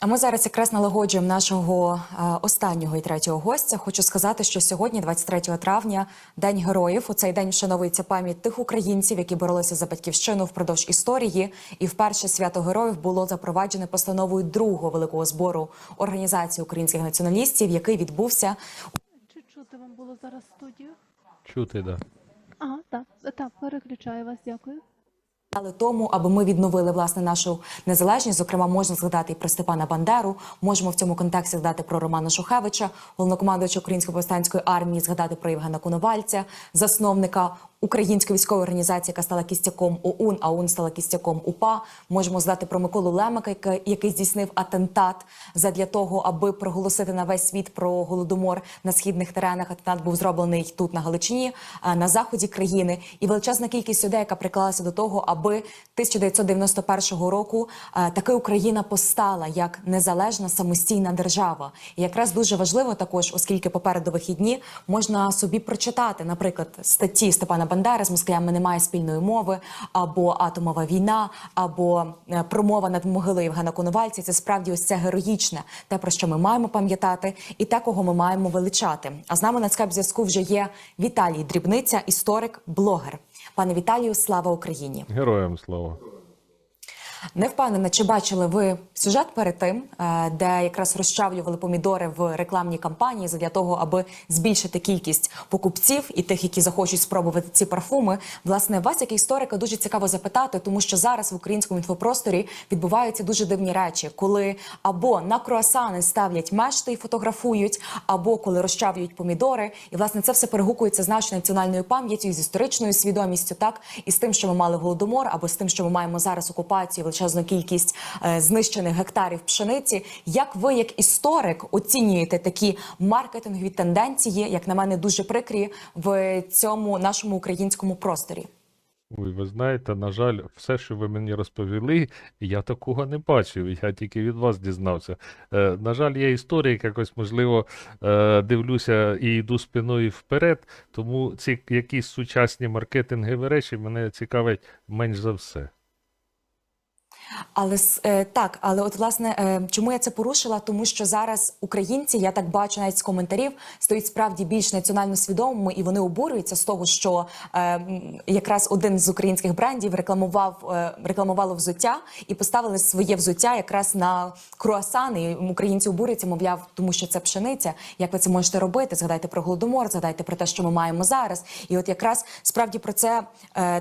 А ми зараз якраз налагоджуємо нашого е, останнього і третього гостя. Хочу сказати, що сьогодні, 23 травня, день героїв. У цей день вшановується пам'ять тих українців, які боролися за батьківщину впродовж історії. І вперше свято героїв було запроваджене постановою другого великого збору організації українських націоналістів, який відбувся Чи чути вам було зараз студію? Чути, да. Ага, так, так, переключаю вас, дякую. Але тому, аби ми відновили власне нашу незалежність, зокрема, можна згадати і про Степана Бандеру. Можемо в цьому контексті згадати про Романа Шухевича, головнокомандуюча української повстанської армії, згадати про Євгена Коновальця, засновника української військової організації, яка стала кістяком ОУН, а ОУН стала кістяком УПА. Можемо згадати про Миколу Лемика, який- який здійснив атентат задля того, аби проголосити на весь світ про голодомор на східних теренах. Атентат був зроблений тут на Галичині, е, на заході країни, і величезна кількість людей, яка приклалася до того, аби 1991 року е, таки Україна постала як незалежна самостійна держава. І якраз дуже важливо також, оскільки попереду вихідні можна собі прочитати, наприклад, статті Степана Бандери з москалями немає спільної мови, або атомова війна, або е, промова над могилою Євгена Коновальця. Це справді ось це героїчне, те про що ми маємо пам'ятати, і те, кого ми маємо величати. А з нами на скайп зв'язку вже є Віталій Дрібниця, історик, блогер. Пане Віталію, слава Україні! Героям слава. Не впевнена, чи бачили ви сюжет перед тим, е, де якраз розчавлювали помідори в рекламній кампанії для того, аби збільшити кількість покупців і тих, які захочуть спробувати ці парфуми. Власне, вас, як історика, дуже цікаво запитати, тому що зараз в українському інфопросторі відбуваються дуже дивні речі, коли або на круасани ставлять мешти і фотографують, або коли розчавлюють помідори. І власне це все перегукується з нашою національною пам'яттю, з історичною свідомістю, так і з тим, що ми мали голодомор, або з тим, що ми маємо зараз окупацію, величезну кількість е, знищених гектарів пшениці. Як ви, як історик, оцінюєте такі маркетингові тенденції, як на мене, дуже прикрі в цьому нашому українському просторі? Ой, ви знаєте, на жаль, все, що ви мені розповіли, я такого не бачив. Я тільки від вас дізнався. Е, на жаль, я історик, якось, можливо, е, дивлюся і йду спиною вперед, тому ці якісь сучасні маркетингові речі мене цікавить менш за все. Але е, так, але от власне е, чому я це порушила? Тому що зараз українці, я так бачу навіть з коментарів, стають справді більш національно свідомими, і вони обурюються з того, що е, якраз один з українських брендів рекламував рекламувало взуття і поставили своє взуття якраз на круасани. Українці обурюються, мовляв, тому що це пшениця. Як ви це можете робити? Згадайте про голодомор, згадайте про те, що ми маємо зараз. І от якраз справді про це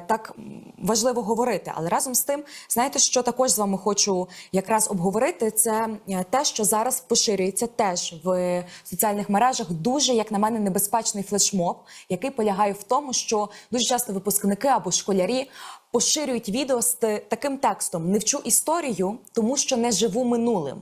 так важливо говорити. Але разом з тим, знаєте, що також з вами хочу якраз обговорити, це е, те, що зараз поширюється теж в соціальних мережах. Дуже, як на мене, небезпечний флешмоб, який полягає в тому, що дуже часто випускники або школярі. Поширюють відео з таким текстом: не вчу історію, тому що не живу минулим.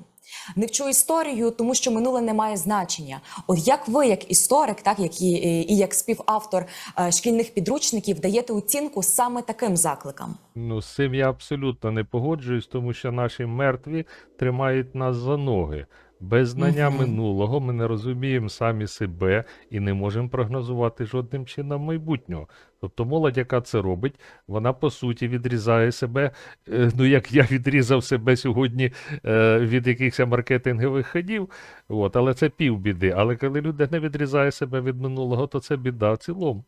Не вчу історію, тому що минуле не має значення. От як ви, як історик, так як і, і як співавтор е, шкільних підручників, даєте оцінку саме таким закликам? Ну, з цим я абсолютно не погоджуюсь, тому що наші мертві тримають нас за ноги. Без знання Мгм. минулого ми не розуміємо самі себе і не можемо прогнозувати жодним чином майбутнього. Тобто молодь, яка це робить, вона по суті відрізає себе, е, ну як я відрізав себе сьогодні е, від якихось маркетингових ходів, от, але це півбіди. Але коли людина відрізає себе від минулого, то це біда в цілому.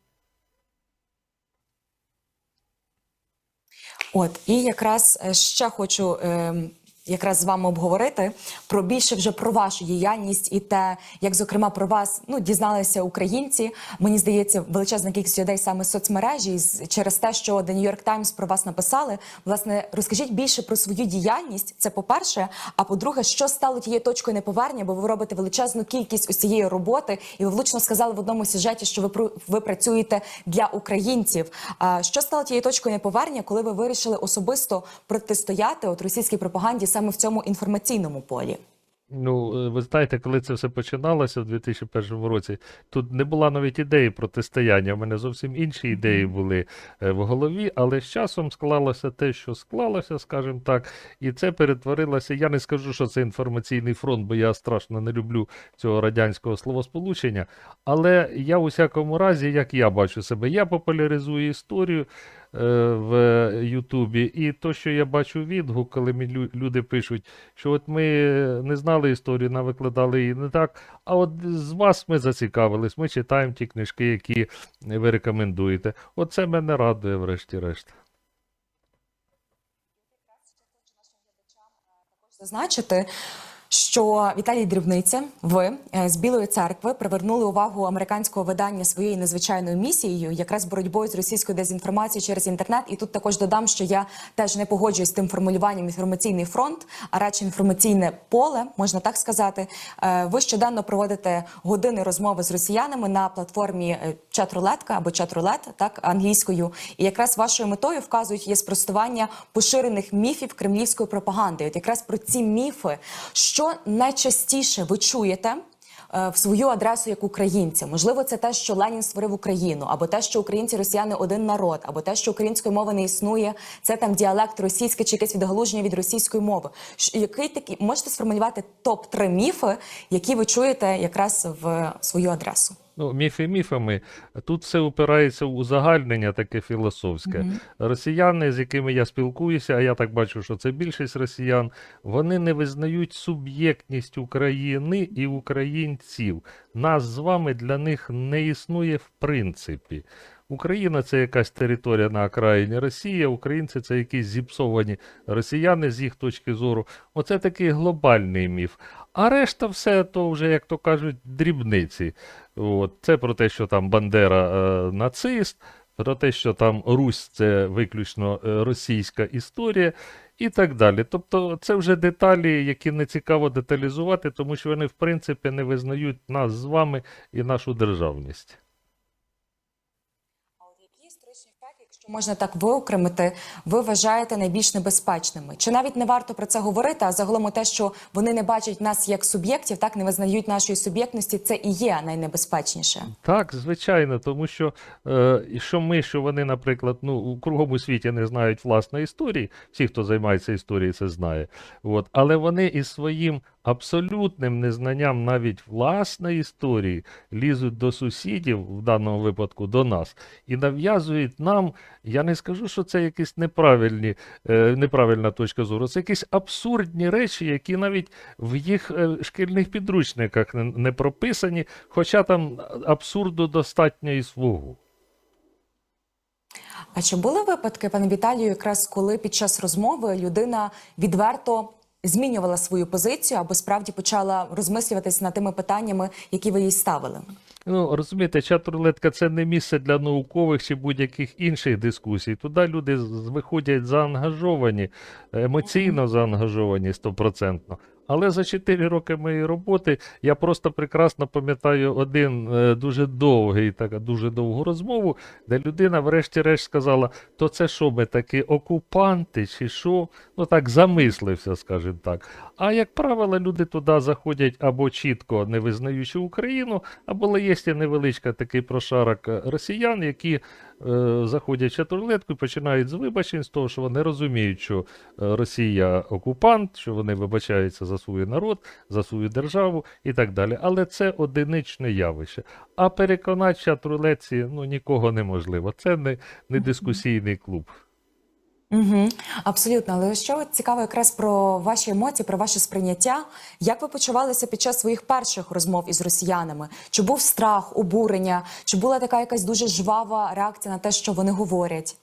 От і якраз е, ще хочу. ем, Якраз з вами обговорити про більше вже про вашу діяльність і те, як зокрема про вас ну дізналися українці. Мені здається, величезна кількість людей саме з соцмережі через те, що The New York Times про вас написали. Власне, розкажіть більше про свою діяльність. Це по-перше. А по-друге, що стало тією точкою неповернення, бо ви робите величезну кількість ось цієї роботи, і ви влучно сказали в одному сюжеті, що ви ви працюєте для українців. Що стало тією точкою неповернення, коли ви вирішили особисто протистояти от російській пропаганді саме в цьому інформаційному полі? Ну, е, ви знаєте, коли це все починалося в 2001 році, тут не була навіть ідеї протистояння. У мене зовсім інші ідеї були е, в голові, але з часом склалося те, що склалося, скажімо так, і це перетворилося. Я не скажу, що це інформаційний фронт, бо я страшно не люблю цього радянського словосполучення. Але я у всякому разі, як я бачу себе, я популяризую історію. Е, в Ютубі, і то, що я бачу відгук, коли мені лю- люди пишуть, що от ми не знали історію, нам викладали її не так. А от з вас ми зацікавились, ми читаємо ті книжки, які ви рекомендуєте. Оце мене радує, врешті-решт. зазначити, що Віталій Дрібниця, ви е, з Білої церкви привернули увагу американського видання своєю незвичайною місією, якраз боротьбою з російською дезінформацією через інтернет. І тут також додам, що я теж не погоджуюсь з тим формулюванням інформаційний фронт, а радше інформаційне поле, можна так сказати. Е, Ви щоденно проводите години розмови з росіянами на платформі е, чат-рулетка або чат-рулет, так англійською. І якраз вашою метою вказують є спростування поширених міфів кремлівської пропаганди. От якраз про ці міфи, що найчастіше ви чуєте. е, В свою адресу як українця, можливо, це те, що Ленін створив Україну, або те, що українці росіяни один народ, або те, що української мови не існує, це там діалект російський чи якесь відгалуження від російської мови. Який такі можете сформулювати топ 3 міфи, які ви чуєте якраз в свою адресу? Ну, міфи міфами. Тут все упирається в узагальнення таке філософське. Росіяни, з якими я спілкуюся, а я так бачу, що це більшість росіян, вони не визнають суб'єктність України і українців. Нас з вами для них не існує в принципі. Україна це якась територія на окраїні Росії, українці це якісь зіпсовані росіяни з їх точки зору. Оце такий глобальний міф. А решта все то вже, як то кажуть, дрібниці. От. Це про те, що там Бандера е, нацист, про те, що там Русь це виключно е, російська історія і так далі. Тобто це вже деталі, які не цікаво деталізувати, тому що вони, в принципі, не визнають нас з вами і нашу державність. А от які історичні факти, якщо можна так виокремити, ви вважаєте найбільш небезпечними? Чи навіть не варто про це говорити, а загалом те, що вони не бачать нас як суб'єктів, так не визнають нашої суб'єктності, це і є найнебезпечніше. Так, звичайно, тому що е, що ми, що вони, наприклад, ну, у кругом світі не знають власної історії, всі, хто займається історією, це знає. От. Але вони із своїм абсолютним незнанням навіть власної історії лізуть до сусідів, в даному випадку до нас, і нав'язують нам, я не скажу, що це якісь неправильні, е, неправильна точка зору, це якісь абсурдні речі, які навіть в їх е, шкільних підручниках не, не прописані, хоча там абсурду достатньо і свого. А чи були випадки, пане Віталію, якраз коли під час розмови людина відверто змінювала свою позицію або справді почала розмислюватись над тими питаннями, які ви їй ставили? Ну, розумієте, чат-рулетка це не місце для наукових чи будь-яких інших дискусій. Туди люди виходять заангажовані, емоційно заангажовані стопроцентно. Але за 4 роки моєї роботи я просто прекрасно пам'ятаю один е, дуже довгий, така дуже довгу розмову, де людина, врешті-решт, сказала: то це що ми такі окупанти, чи що? Ну так замислився, скажімо так. А як правило, люди туди заходять або чітко не визнаючи Україну, або є невеличка такий прошарок е, росіян, які заходять в чатурлетку і починають з вибачень, з того, що вони розуміють, що е, Росія окупант, що вони вибачаються за свій народ, за свою державу і так далі. Але це одиничне явище. А переконати в ну, нікого неможливо. Це не, не дискусійний клуб. Угу, абсолютно. Але що цікаво якраз про ваші емоції, про ваше сприйняття. Як ви почувалися під час своїх перших розмов із росіянами? Чи був страх, обурення? Чи була така якась дуже жвава реакція на те, що вони говорять?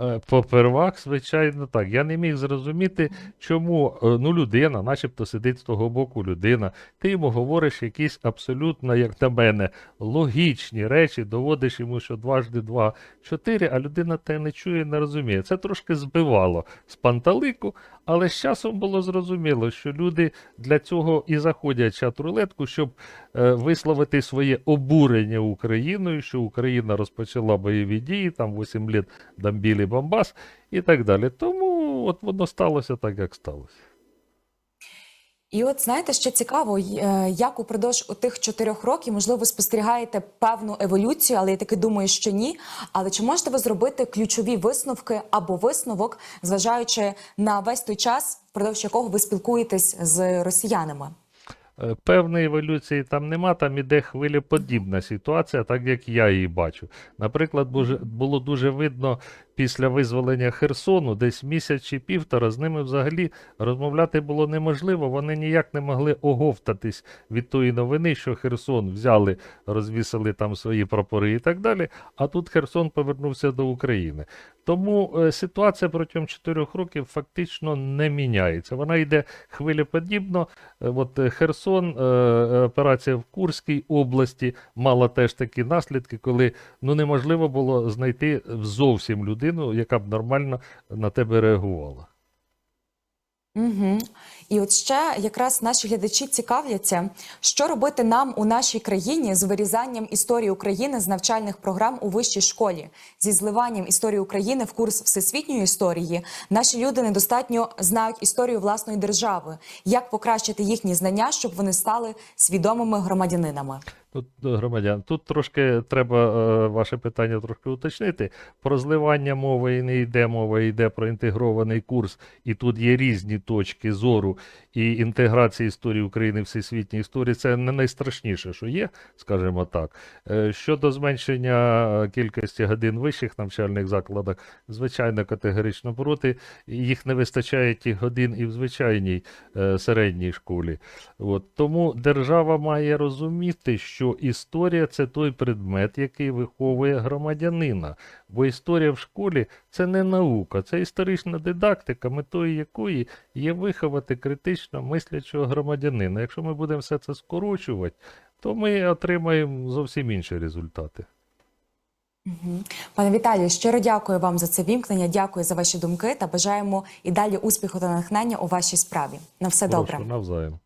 Е, Попервах, звичайно, так. Я не міг зрозуміти, чому е, ну, людина, начебто сидить з того боку людина, ти йому говориш якісь абсолютно, як на мене, логічні речі, доводиш йому, що дважди два чотири, а людина те не чує, не розуміє. Це трошки збивало з панталику, але з часом було зрозуміло, що люди для цього і заходять в чат-рулетку, щоб висловити своє обурення Україною, що Україна розпочала бойові дії, там 8 літ дамбілі бомбас і так далі. Тому от воно сталося так, як сталося. І от знаєте, що цікаво, е, як упродовж тих чотирьох років, можливо, ви спостерігаєте певну еволюцію, але я таки думаю, що ні. Але чи можете ви зробити ключові висновки або висновок, зважаючи на весь той час, впродовж якого ви спілкуєтесь з росіянами? Е, Певної еволюції там нема, там іде хвилеподібна ситуація, так як я її бачу. Наприклад, було дуже видно після визволення Херсону, десь місяць чи півтора, з ними взагалі розмовляти було неможливо. Вони ніяк не могли оговтатись від тої новини, що Херсон взяли, розвісили там свої прапори і так далі. А тут Херсон повернувся до України. Тому е, ситуація протягом чотирьох років фактично не міняється. Вона йде хвилеподібно. Е, От е, Херсон, операція в Курській області мала теж такі наслідки, коли ну неможливо було знайти зовсім людину, яка б нормально на тебе реагувала. Угу. І от ще якраз наші глядачі цікавляться, що робити нам у нашій країні з вирізанням історії України з навчальних програм у вищій школі, зі зливанням історії України в курс всесвітньої історії. Наші люди недостатньо знають історію власної держави. Як покращити їхні знання, щоб вони стали свідомими громадянинами? Тут е, громадян, тут трошки треба е, ваше питання трошки уточнити. Про зливання мови і не йде мова, йде про інтегрований курс, і тут є різні точки зору і інтеграція історії України всесвітній історії. Це не найстрашніше, що є, скажімо так. Е, Щодо зменшення кількості годин в вищих навчальних закладах, звичайно, категорично проти. Їх не вистачає тих годин і в звичайній е, середній школі. От. Тому держава має розуміти, що історія це той предмет, який виховує громадянина. Бо історія в школі це не наука, це історична дидактика, метою якої є виховати критично мислячого громадянина. Якщо ми будемо все це скорочувати, то ми отримаємо зовсім інші результати. Пане Віталію, щиро дякую вам за це вімкнення. Дякую за ваші думки та бажаємо і далі успіху та натхнення у вашій справі. На все добре. Навзаєм.